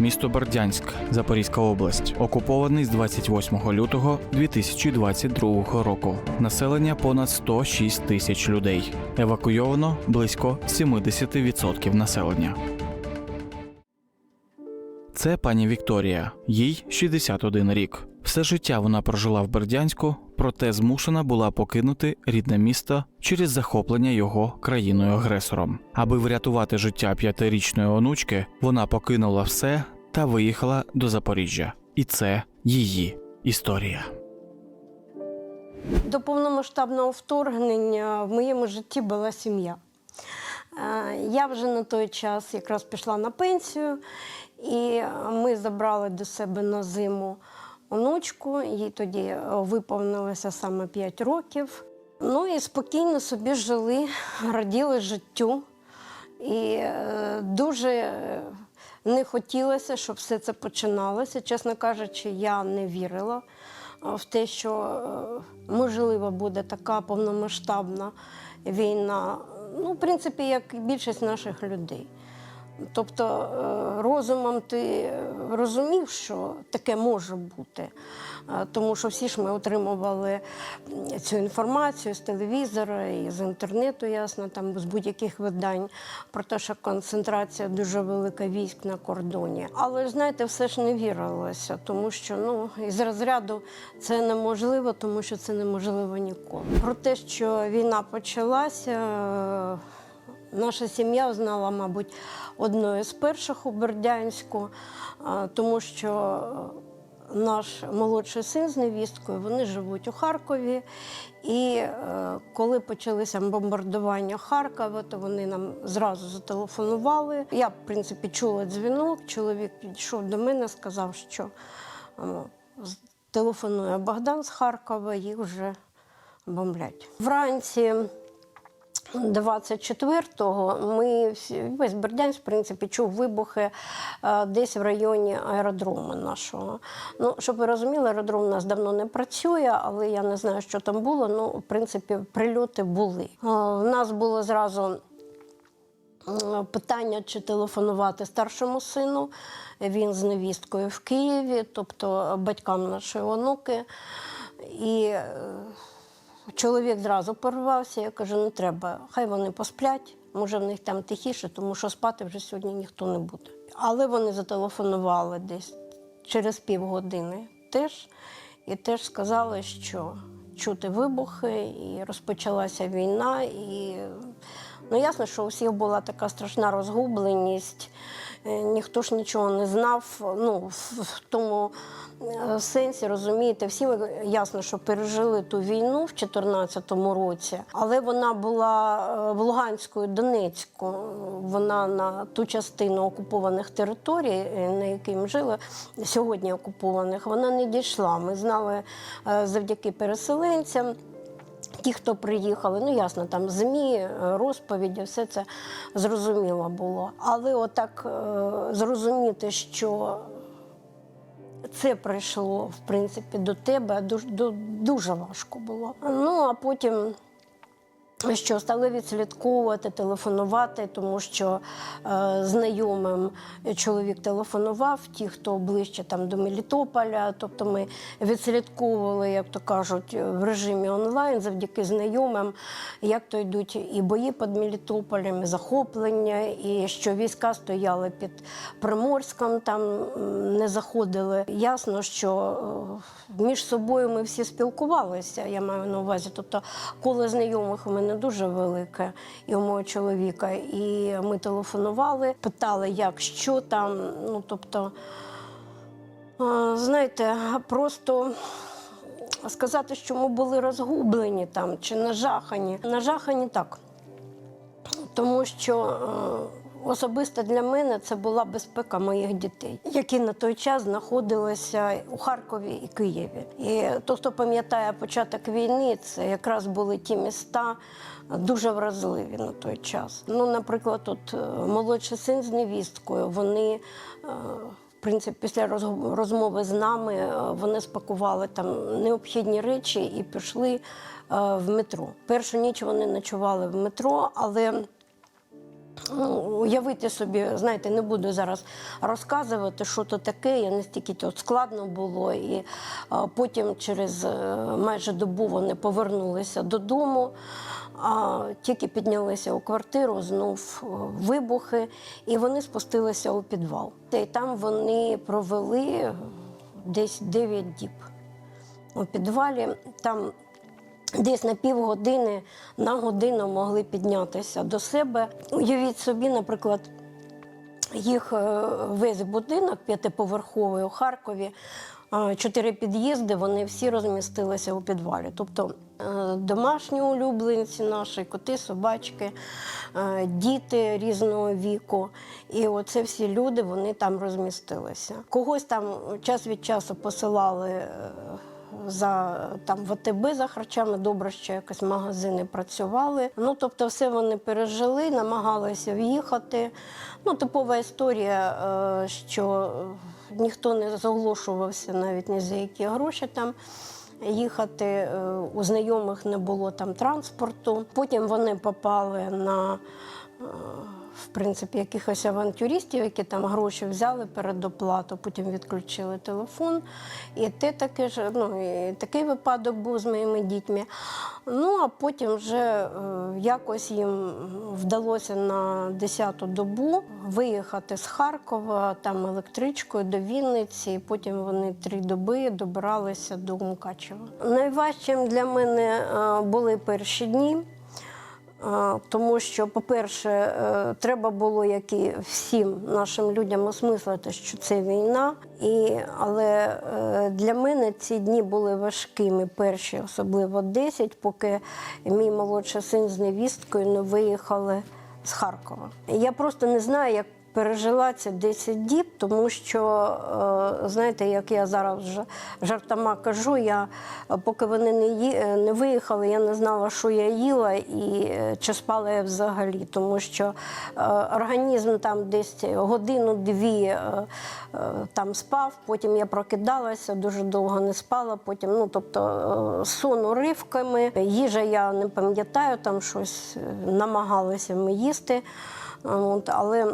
Місто Бердянськ, Запорізька область, окупований з 28 лютого 2022 року. Населення понад 106 тисяч людей. Евакуйовано близько 70% населення. Це пані Вікторія, їй 61 рік. Все життя вона прожила в Бердянську, проте змушена була покинути рідне місто через захоплення його країною-агресором. Аби врятувати життя п'ятирічної онучки, вона покинула все та виїхала до Запоріжжя. І це її історія. До повномасштабного вторгнення в моєму житті була сім'я. Е, Я вже на той час якраз пішла на пенсію, і ми забрали до себе на зиму онучку. Їй тоді е, виповнилося саме 5 років. Ну і спокійно собі жили, раділи життю. І е, дуже е, не хотілося, щоб все це починалося. Чесно кажучи, я не вірила в те, що можливо буде така повномасштабна війна. Ну, в принципі, як більшість наших людей. Тобто е, розумом ти розумів, що таке може бути, Е, тому що всі ж ми отримували цю інформацію з телевізора і з інтернету, ясно, там з будь-яких видань про те, що концентрація дуже велика військ на кордоні. Але знаєте, все ж не вірилося, тому що ну із розряду це неможливо, тому що це неможливо ніколи. Про те, що війна почалася. Наша сім'я знала, мабуть, одною з перших у Бердянську, тому що е, наш молодший син з невісткою вони живуть у Харкові. І е, коли почалися бомбардування Харкова, то вони нам зразу зателефонували. Я, в принципі, чула дзвінок. Чоловік підійшов до мене, сказав, що е, телефонує Богдан з Харкова, їх вже бомблять. Вранці 24-го ми весь Бердянськ, в принципі, чув вибухи е, десь в районі аеродрому нашого. Ну, щоб ви розуміли, аеродром у нас давно не працює, але я не знаю, що там було. Ну, в принципі, прильоти були. Е, В нас було зразу е, питання, чи телефонувати старшому сину. Він з невісткою в Києві, тобто батькам нашої онуки. І е, чоловік зразу порвався. Я кажу, не треба, хай вони посплять, може в них там тихіше, тому що спати вже сьогодні ніхто не буде. Але вони зателефонували десь через півгодини теж, і теж сказали, що чути вибухи, і розпочалася війна. І ну, ясно, що у всіх була така страшна розгубленість. Е, Ніхто ж нічого не знав. Ну, в, тому е, сенсі, розумієте, всі ми ясно, що пережили ту війну в 2014 році, але вона була е, в Луганську Донецьку. Вона на ту частину окупованих територій, на якій ми жили, сьогодні окупованих, вона не дійшла. Ми знали завдяки переселенцям. Ті, хто приїхали, ну ясно, там ЗМІ, е, розповіді, все це зрозуміло було. Але отак е, зрозуміти, що це прийшло в принципі до тебе, дуже, дуже важко було. Ну а потім. Що стали відслідковувати, телефонувати, тому що е, знайомим чоловік телефонував, ті, хто ближче там до Мелітополя. Тобто ми відслідковували, як то кажуть, в режимі онлайн завдяки знайомим, як то йдуть і бої під Мелітополем, і захоплення, і що війська стояли під Приморськом, там не заходили. Ясно, що е, між собою ми всі спілкувалися. Я маю на увазі. Тобто, коло знайомих у мене дуже велике, і у мого чоловіка. І ми телефонували, питали, як що там. Ну тобто, знаєте, просто. Сказати, що ми були розгублені там чи нажахані. Нажахані так. Тому що е, особисто для мене це була безпека моїх дітей, які на той час знаходилися у Харкові і Києві. І то, хто пам'ятає початок війни, це якраз були ті міста дуже вразливі на той час. Ну, наприклад, от е, молодший син з невісткою, вони. е, в принципі, після розмови з нами е, вони спакували там необхідні речі і пішли в метро. Першу ніч вони ночували в метро, але Ну, уявити собі, знаєте, не буду зараз розказувати, що то таке. Я настільки то складно було. І а, потім через е, майже добу вони повернулися додому. А тільки піднялися у квартиру, знов е, вибухи, і вони спустилися у підвал. І там вони провели десь 9 діб у підвалі. Там десь на півгодини на годину могли піднятися до себе. Уявіть собі, наприклад, їх е, весь будинок п'ятиповерховий у Харкові. Чотири під'їзди, вони всі розмістилися у підвалі. Тобто е, домашні улюбленці наші, коти, собачки, е, діти різного віку. І оце всі люди вони там розмістилися. Когось там час від часу посилали. За там ВТБ за харчами, добре, що якось магазини працювали. Ну тобто, все вони пережили, намагалися в'їхати. Ну, типова історія, е, що ніхто не зоглошувався навіть ні за які гроші там. Їхати е, у знайомих не було там транспорту. Потім вони попали на е, в принципі якихось авантюристів, які там гроші взяли перед оплату, потім відключили телефон. І те таке ж, ну, і такий випадок був з моїми дітьми. Ну а потім вже е, якось їм вдалося на 10-ту добу виїхати з Харкова там електричкою до Вінниці. І потім вони три доби добиралися до Мукачева. Найважчим для мене е, були перші дні. Тому що, по-перше, е, треба було, як і всім нашим людям, осмислити, що це війна. І, але е, для мене ці дні були важкими, перші, особливо 10, поки мій молодший син з невісткою не виїхали з Харкова. Я просто не знаю, як пережила ці 10 діб, тому що, е, знаєте, як я зараз вже жартома кажу, я е, поки вони не, ї- е, не виїхали, я не знала, що я їла і чи спала я взагалі, тому що організм там десь годину-дві там спав, потім я прокидалася, дуже довго не спала, потім, ну тобто сон уривками, їжа я не пам'ятаю, там щось намагалися ми їсти. От, але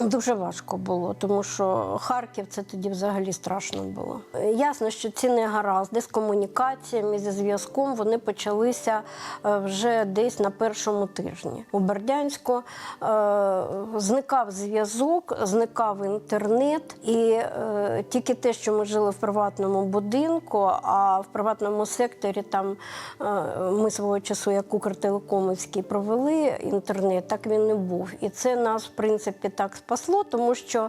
Дуже важко було, тому що Харків це тоді взагалі страшно було. Ясно, що ці негаразди з комунікаціями, зі зв'язком вони почалися е, вже десь на першому тижні. У Бердянську е, зникав зв'язок, зникав інтернет, і е, тільки те, що ми жили в приватному будинку, а в приватному секторі там ми свого часу, як Укртелекомівський, провели інтернет, так він не був. І це нас, в принципі, так спасло, тому що е,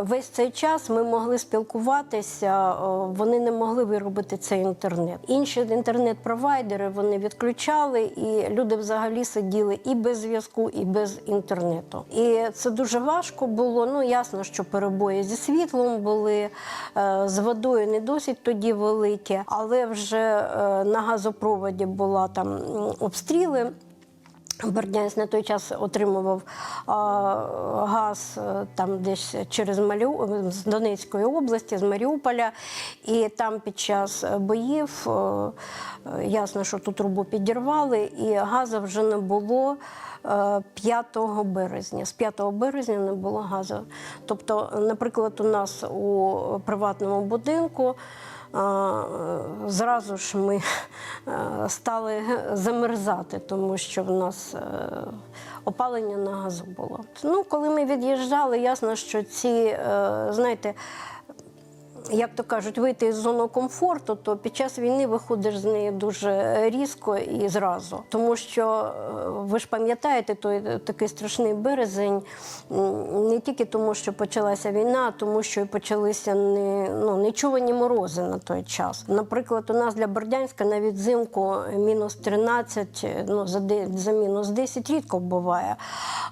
весь цей час ми могли спілкуватися, е, вони не могли виробити цей інтернет. Інші інтернет-провайдери вони відключали, і люди взагалі сиділи і без зв'язку, і без інтернету. І це дуже важко було. Ну ясно, що перебої зі світлом були, е, з водою не досить тоді великі, але вже на газопроводі була там обстріли. Бердянськ на той час отримував а, газ е, там десь через Малю... з Донецької області, з Маріуполя. І там під час боїв е, е, ясно, що ту трубу підірвали, і газу вже не було. е, 5 березня. З 5 березня не було газу. Тобто, наприклад, у нас у приватному будинку а, е, зразу ж ми е, стали замерзати, тому що в нас е, опалення на газу було. Ну, коли ми від'їжджали, ясно, що ці, е, знаєте, як то кажуть, вийти із зони комфорту, то під час війни виходиш з неї дуже різко і зразу. Тому що е, ви ж пам'ятаєте той такий страшний березень, не тільки тому, що почалася війна, а тому що і почалися не, ну, нечувані морози на той час. Наприклад, у нас для Бердянська навіть взимку мінус 13, ну, за, за мінус 10 рідко буває.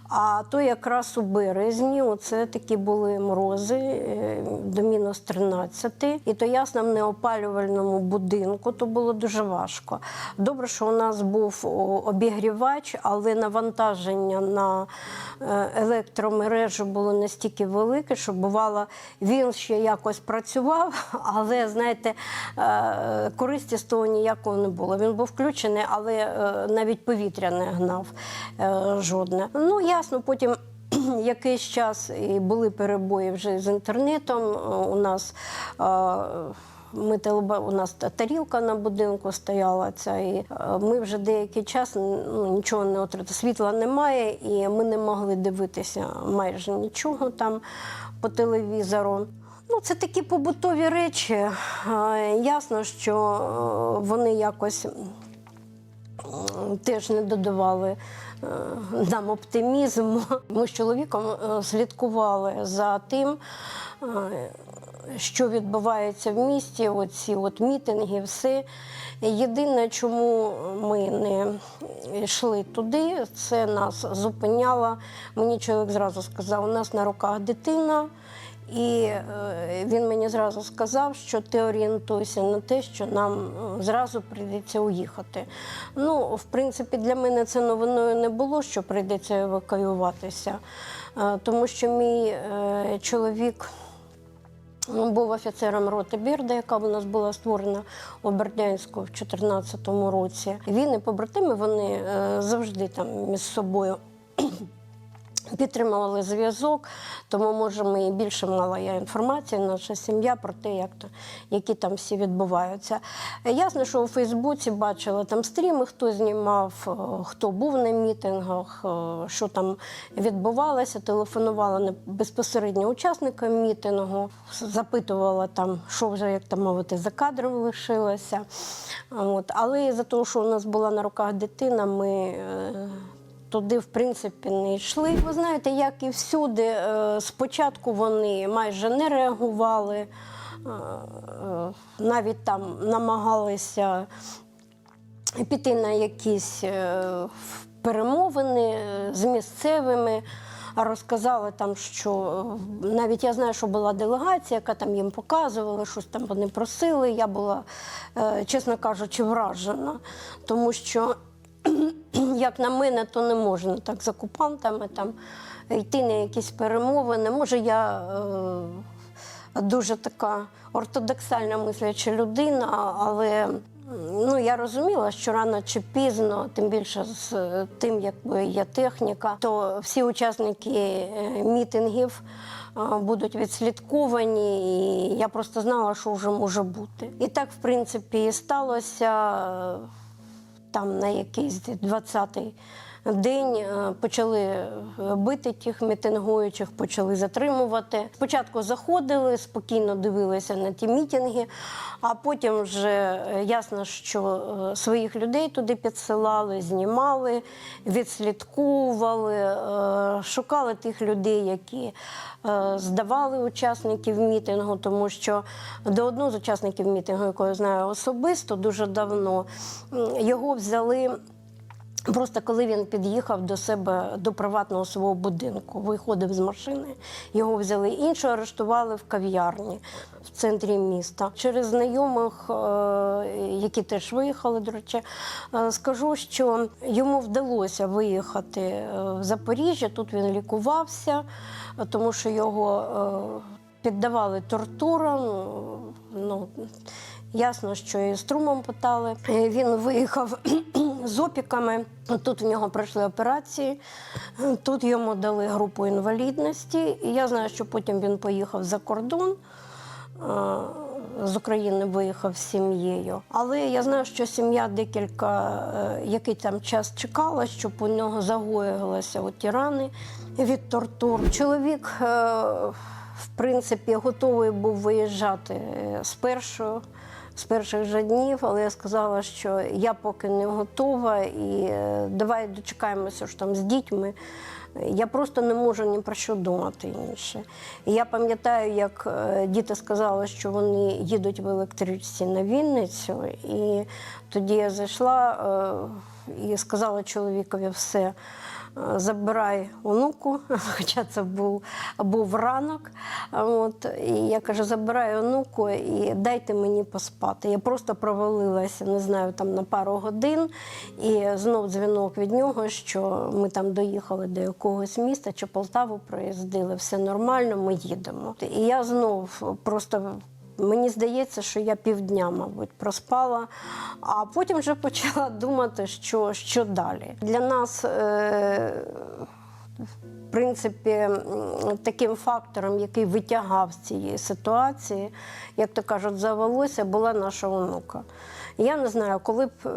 А то якраз у березні оце такі були морози е, до мінус 13. 12. І то ясно, в неопалювальному будинку то було дуже важко. Добре, що у нас був обігрівач, але навантаження на е, електромережу було настільки велике, що бувало, він ще якось працював, але знаєте, е, користі з того ніякого не було. Він був включений, але е, навіть повітря не гнав жодне. Ну ясно, потім. Якийсь час і були перебої вже з інтернетом. У нас ми телеба- у нас тарілка на будинку стояла. Ця, і ми вже деякий час ну, нічого не отримали. Світла немає, і ми не могли дивитися майже нічого там по телевізору. Ну, це такі побутові речі. Ясно, що вони якось теж не додавали е, нам оптимізму. Ми з чоловіком е, слідкували за тим, е, що відбувається в місті, оці от мітинги, все. Єдине, чому ми не йшли туди, це нас зупиняло. Мені чоловік зразу сказав, у нас на руках дитина. І е, він мені зразу сказав, що ти орієнтуйся на те, що нам е, зразу прийдеться уїхати. Ну, в принципі, для мене це новиною не було, що прийдеться евакуюватися, е, тому що мій чоловік. Ну, Був офіцером роти Бірда, яка у нас була створена у Бердянську в 2014 році. Він і побратими вони завжди там між собою підтримували зв'язок, тому може ми і більше мала я інформації, наша сім'я про те, як то, які там всі відбуваються. Е, Ясно, що у Фейсбуці бачила там стріми, хто знімав, е, хто був на мітингах, е, що там відбувалося. Телефонувала безпосередньо учасникам мітингу, запитувала там, що вже, як там мовити, за кадром лишилося. От. Але за того, що у нас була на руках дитина, ми. Туди, в принципі, не йшли. Ви знаєте, як і всюди, е, спочатку вони майже не реагували, е, е, навіть там намагалися піти на якісь перемовини з місцевими. а Розказали там, що навіть я знаю, що була делегація, яка там їм показувала, щось там вони просили. Я була, чесно кажучи, вражена, тому що як на мене, то не можна так з окупантами там йти на якісь перемовини. Може, я е, дуже така ортодоксальна мисляча людина, але ну, я розуміла, що рано чи пізно, тим більше з е, тим, якби є техніка, то всі учасники е, мітингів. е, Будуть відслідковані, і я просто знала, що вже може бути. І так, в принципі, і сталося. Там на якийсь 20-й день е, почали е, бити тих мітингуючих, почали затримувати. Спочатку заходили, спокійно дивилися на ті мітинги, а потім вже е, ясно, що своїх людей туди підсилали, знімали, відслідковували, шукали тих людей, які здавали учасників мітингу, тому що до одного з учасників мітингу, якого я знаю особисто, дуже давно його взяли. Просто коли він під'їхав до себе до приватного свого будинку, виходив з машини, його взяли іншого, арештували в кав'ярні в центрі міста. Через знайомих, е, які теж виїхали, до речі, е, скажу, що йому вдалося виїхати е, в Запоріжжя. Тут він лікувався, тому що його піддавали тортурам. Ну, Ясно, що і струмом питали. Він виїхав з опіками. Тут в нього пройшли операції, тут йому дали групу інвалідності. І я знаю, що потім він поїхав за кордон. З України виїхав з сім'єю. Але я знаю, що сім'я декілька е, який там час чекала, щоб у нього загоїлися ті рани від тортур. Чоловік, е, в принципі, готовий був виїжджати е, з перших же днів, але я сказала, що я поки не готова, і е, давай дочекаємося що там з дітьми. Я просто не можу ні про що думати інше. І я пам'ятаю, як е, діти сказали, що вони їдуть в електричці на Вінницю, і тоді я зайшла е, і сказала чоловікові все. е, забирай онуку, хоча це був, був ранок. От, і я кажу, забирай онуку і дайте мені поспати. Я просто провалилася, не знаю, там на пару годин, і знов дзвінок від нього, що ми там доїхали до якогось міста чи Полтаву проїздили, все нормально, ми їдемо. І я знов просто. Мені здається, що я півдня, мабуть, проспала, а потім вже почала думати, що, що далі. Для нас е- в принципі, таким фактором, який витягав з цієї ситуації, як то кажуть, завелося, була наша онука. Я не знаю, коли б е,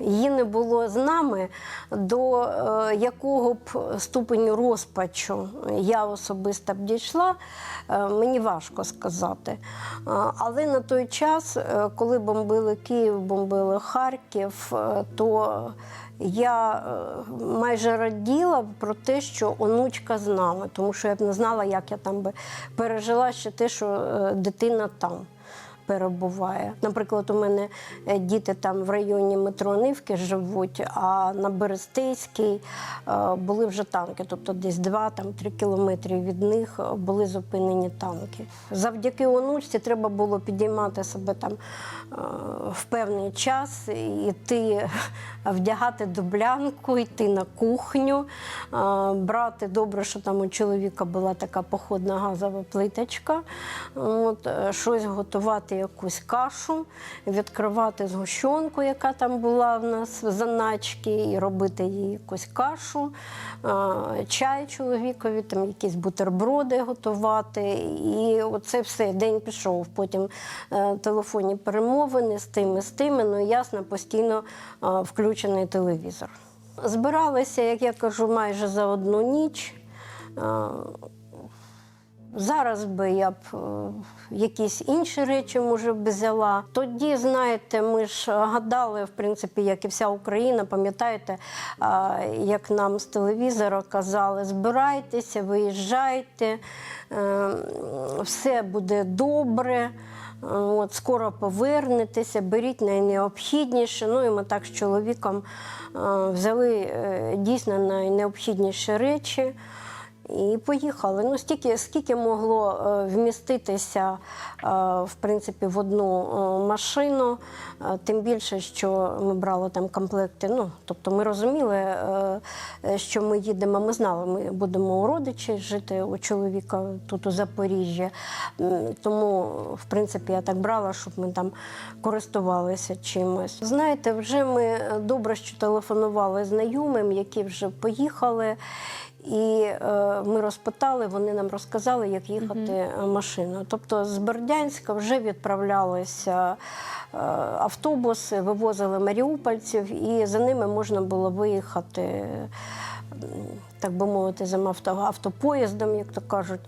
її не було з нами, до е, якого б ступеню розпачу я особисто б дійшла, е, мені важко сказати. Е, Але на той час, коли бомбили Київ, бомбили Харків, то я майже раділа про те, що онучка з нами, тому що я б не знала, як я там би пережила ще те, що дитина там перебуває. Наприклад, у мене е, діти там в районі метро Нивки живуть, а на Берестейській е, були вже танки, тобто десь 2-3 кілометри від них е, були зупинені танки. Завдяки онучці треба було підіймати себе там в певний час, і йти вдягати дублянку, йти на кухню, брати добре, що там у чоловіка була така походна газова плиточка, от, щось готувати якусь кашу, відкривати згущенку, яка там була в нас в заначці, і робити їй якусь кашу, е, чай чоловікові, там якісь бутерброди готувати. І оце все. День пішов. Потім е, телефонні перемовини з тими, з тими. Ну ясно, постійно е, включений телевізор. Збиралися, як я кажу, майже за одну ніч. Зараз би я б е, якісь інші речі може б взяла. Тоді, знаєте, ми ж гадали, в принципі, як і вся Україна, пам'ятаєте, як нам з телевізора казали, збирайтеся, виїжджайте, е, все буде добре. е, От, скоро повернетеся, беріть найнеобхідніше. Ну і ми так з чоловіком взяли дійсно найнеобхідніші речі. І поїхали. Ну, стільки, скільки могло е, вміститися е, в принципі, в одну е, машину, тим більше, що ми брали там комплекти. Ну, тобто ми розуміли, що ми їдемо, ми знали, ми будемо у родичі жити у чоловіка тут у Запоріжжі. Тому, в принципі, я так брала, щоб ми там користувалися чимось. Знаєте, вже ми добре, що телефонували знайомим, які вже поїхали. І е, ми розпитали, вони нам розказали, як їхати е, машиною. Тобто з Бердянська вже відправлялися е, автобуси, вивозили маріупольців, і за ними можна було виїхати, так би мовити, за авто, автопоїздом, як то кажуть,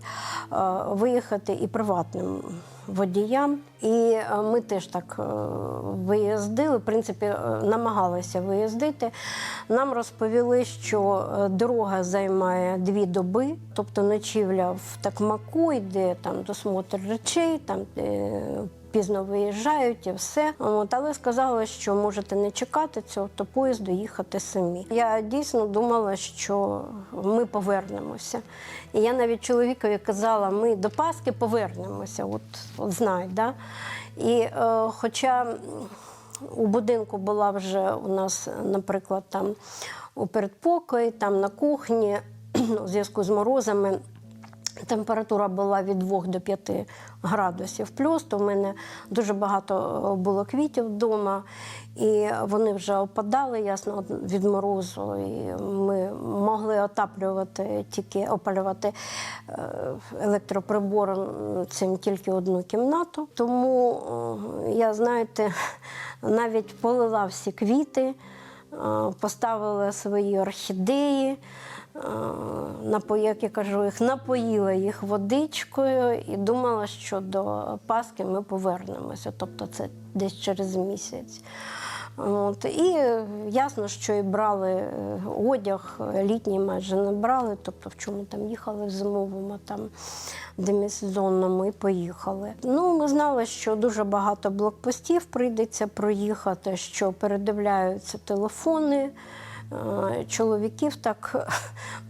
е, виїхати і приватним водіям. І е, ми теж так е, виїздили, в принципі, е, намагалися виїздити. Нам розповіли, що дорога займає дві доби, тобто ночівля в такмаку, йде там досмотр речей, там пізно виїжджають і все. От, але сказали, що можете не чекати цього автопоїзду, їхати самі. Я дійсно думала, що ми повернемося. І я навіть чоловікові казала, ми до Пасхи повернемося, от, от знають. Да? І е, хоча у будинку була вже у нас, наприклад, там у передпокої, там на кухні, у зв'язку з морозами. Температура була від 2 до 5 градусів плюс, то в мене дуже багато е, було квітів вдома, і вони вже опадали, ясно, від морозу. І ми могли отаплювати, тільки опалювати е, електроприбором цим тільки одну кімнату. Тому е, я, знаєте, навіть полила всі квіти, поставила свої орхідеї. Е, як я кажу, їх напоїла їх водичкою і думала, що до Пасхи ми повернемося, тобто це десь через місяць. От, і ясно, що і брали е, одяг, літній майже не брали, тобто в чому там їхали в зимовому, там демісезонному і поїхали. Ну, ми знали, що дуже багато блокпостів прийдеться проїхати, що передивляються телефони чоловіків так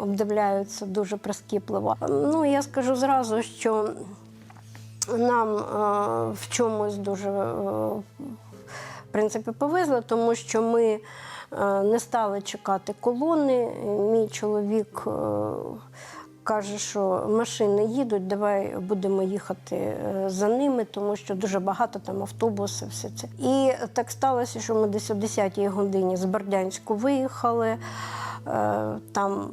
обдивляються дуже прискіпливо. Ну, я скажу зразу, що нам е, в чомусь дуже е, в принципі повезло, тому що ми е, не стали чекати колони. Мій чоловік е, каже, що машини їдуть, давай будемо їхати е, за ними, тому що дуже багато там автобусів, все це. І так сталося, що ми десь о 10-й годині з Бердянську виїхали. Е, Там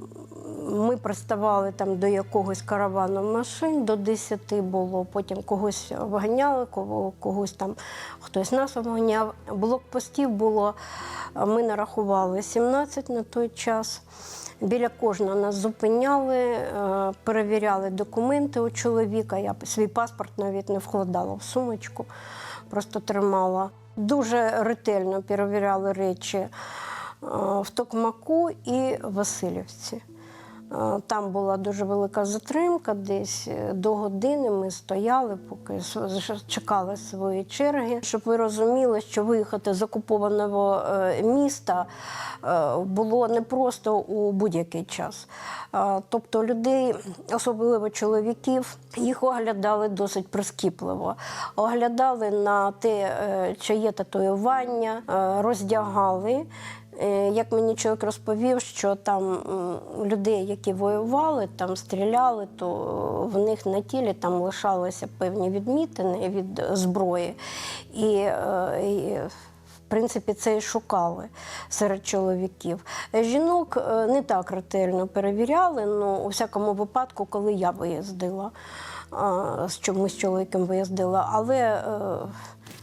ми приставали там до якогось каравану машин, до 10 було, потім когось обганяли, кого- когось там хтось нас обганяв. Блокпостів було, ми нарахували 17 на той час. Біля кожного нас зупиняли, е, перевіряли документи у чоловіка. Я свій паспорт навіть не вкладала в сумочку, просто тримала. Дуже ретельно перевіряли речі е, в Токмаку і Васильівці. Е, Там була дуже велика затримка, десь е, до години ми стояли, поки чекали своєї черги. Щоб ви розуміли, що виїхати з окупованого е, міста було непросто у будь-який час. Тобто людей, особливо чоловіків, їх оглядали досить прискіпливо. Оглядали на те, чи є татуювання, роздягали. Е, Як мені чоловік розповів, що там людей, які воювали, там стріляли, то в них на тілі там лишалися певні відмітини від зброї. І, е, і в принципі, це і шукали серед чоловіків. Е, Жінок не так ретельно перевіряли, ну, у всякому випадку, коли я виїздила, з чомусь чоловіком виїздила, але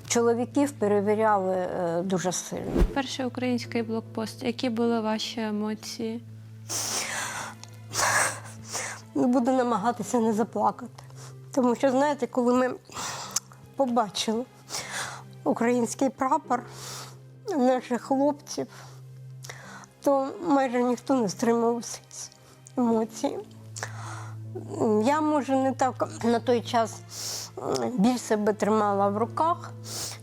чоловіків перевіряли е, дуже сильно. Перший український блокпост. Які були ваші емоції? Буду намагатися не заплакати. Тому що, знаєте, коли ми побачили український прапор наших хлопців, то майже ніхто не стримував сліз, емоцій. Я, може, не так на той час м, більш себе тримала в руках,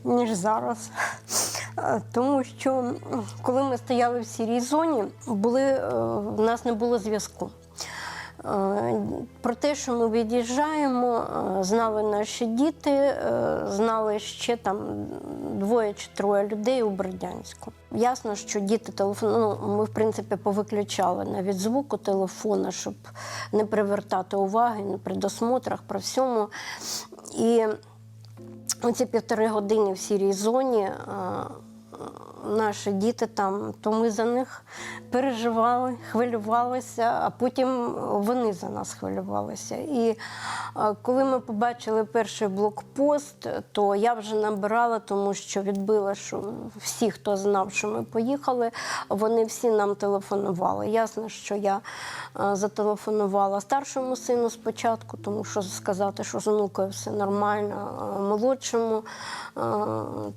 ніж зараз. Тому що коли ми стояли в сірій зоні, були, е, в нас не було зв'язку. Е, Про те, що ми від'їжджаємо, е, знали наші діти, знали ще там двоє чи троє людей у Бердянську. Ясно, що діти телефону, ну, ми в принципі повиключали навіть звук у телефона, щоб не привертати уваги при досмотрах, при всьому. І оці півтори години в сірій зоні. Наші діти там, то ми за них переживали, хвилювалися, а потім вони за нас хвилювалися. І е, коли ми побачили перший блокпост, то я вже набирала, тому що відбила, що всі, хто знав, що ми поїхали, вони всі нам телефонували. Ясно, що я е, зателефонувала старшому сину спочатку, тому що сказати, що з онукою все нормально, е, молодшому,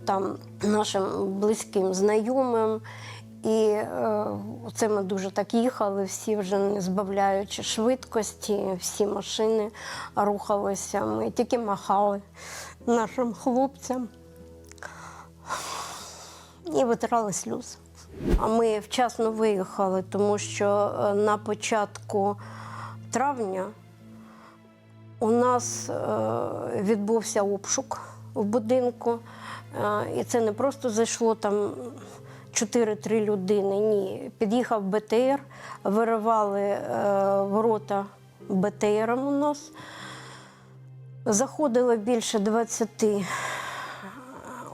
там нашим близьким знайомим. І е, це ми дуже так їхали, всі вже не збавляючи швидкості, всі машини рухалися. Ми тільки махали нашим хлопцям і витирали сльози. А ми вчасно виїхали, тому що е, на початку травня у нас е, відбувся обшук в будинку. Е, І це не просто зайшло там 4-3 людини. Ні. Під'їхав БТР, виривали е, ворота БТРом у нас. Заходило більше 20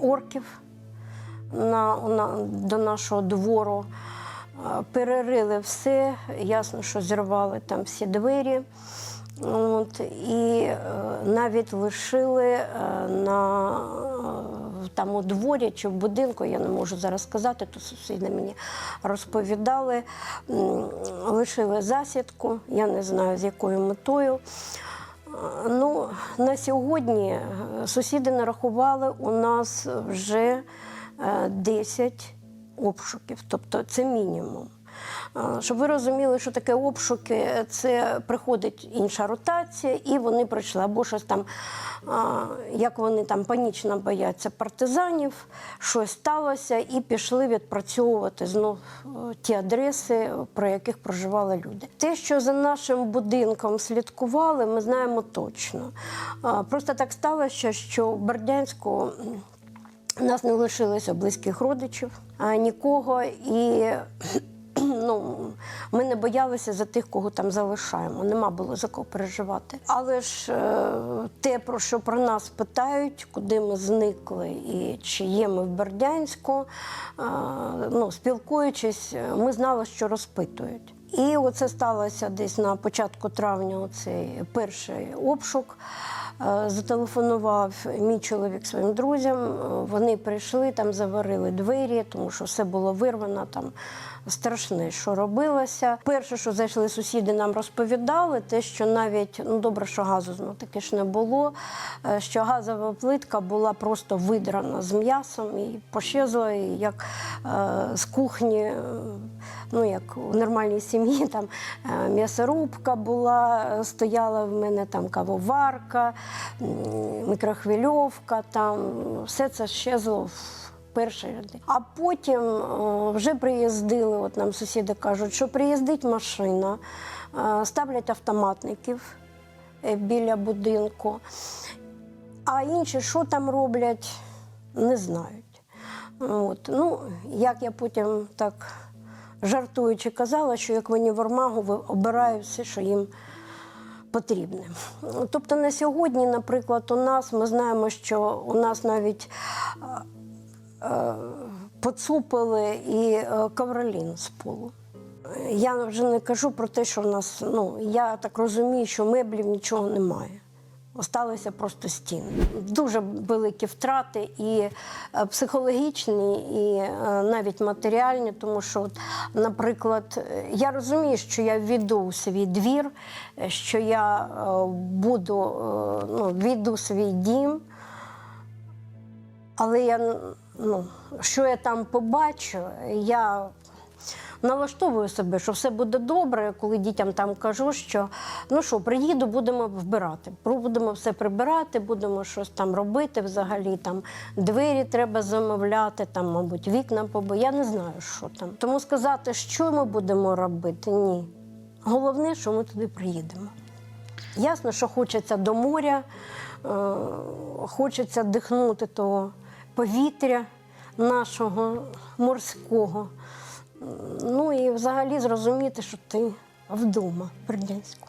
орків на, на, до нашого двору. Е, Перерили все, ясно, що зірвали там всі двері. От, і е, навіть лишили е, на е, там у дворі чи в будинку, я не можу зараз сказати, то сусіди мені розповідали. Лишили засідку, я не знаю з якою метою. Ну, на сьогодні сусіди нарахували у нас вже е, 10 обшуків, тобто це мінімум. Щоб ви розуміли, що таке обшуки, це приходить інша ротація, і вони прийшли або щось там, як вони там панічно бояться партизанів, щось сталося, і пішли відпрацьовувати знов е, ті адреси, про яких проживали люди. Те, що за нашим будинком слідкували, ми знаємо точно. Просто так сталося, що в Бердянську. у нас не лишилося близьких родичів, нікого, і ну, ми не боялися за тих, кого там залишаємо. Нема було за кого переживати. Але ж е, те, про що про нас питають, куди ми зникли і чи є ми в Бердянську, е, ну, спілкуючись, ми знали, що розпитують. І оце сталося десь на початку травня, оцей перший обшук. Е, Зателефонував мій чоловік своїм друзям. е, Вони прийшли, там заварили двері, тому що все було вирвано там. Страшне, що робилося. Перше, що зайшли сусіди, нам розповідали, те, що навіть ну добре, що газу ну, таки ж не було. е, Що газова плитка була просто видрана з м'ясом і пощезла, і як е, з кухні, е, ну як у нормальній сім'ї, там е, м'ясорубка була, стояла в мене там кавоварка, мікрохвильовка, там все це щезло в перший день. А потім е, вже приїздили, от нам сусіди кажуть, що приїздить машина, е, ставлять автоматників е, біля будинку. А інші, що там роблять, не знають. От. Ну, як я потім так жартуючи казала, що як в універмагу ви- обирають все, що їм потрібне. Тобто на сьогодні, наприклад, у нас ми знаємо, що у нас навіть поцупили і е, ковролін з полу. Я вже не кажу про те, що в нас, ну я так розумію, що меблів нічого немає. Осталися просто стіни. Дуже великі втрати і е, психологічні, і е, навіть матеріальні, тому що, наприклад, е, я розумію, що я війду у свій двір, е, що я е, буду е, ну, війду свій дім, але я, ну, що я там побачу, я налаштовую себе, що все буде добре, коли дітям там кажу, що ну що, приїду, будемо вбирати. Будемо все прибирати, будемо щось там робити взагалі. Там двері треба замовляти, там, мабуть, вікна побо. Я не знаю, що там. Тому сказати, що ми будемо робити, ні. Головне, що ми туди приїдемо. Ясно, що хочеться до моря, е, хочеться дихнути того повітря нашого морського. Ну і взагалі зрозуміти, що ти вдома в Бердянську.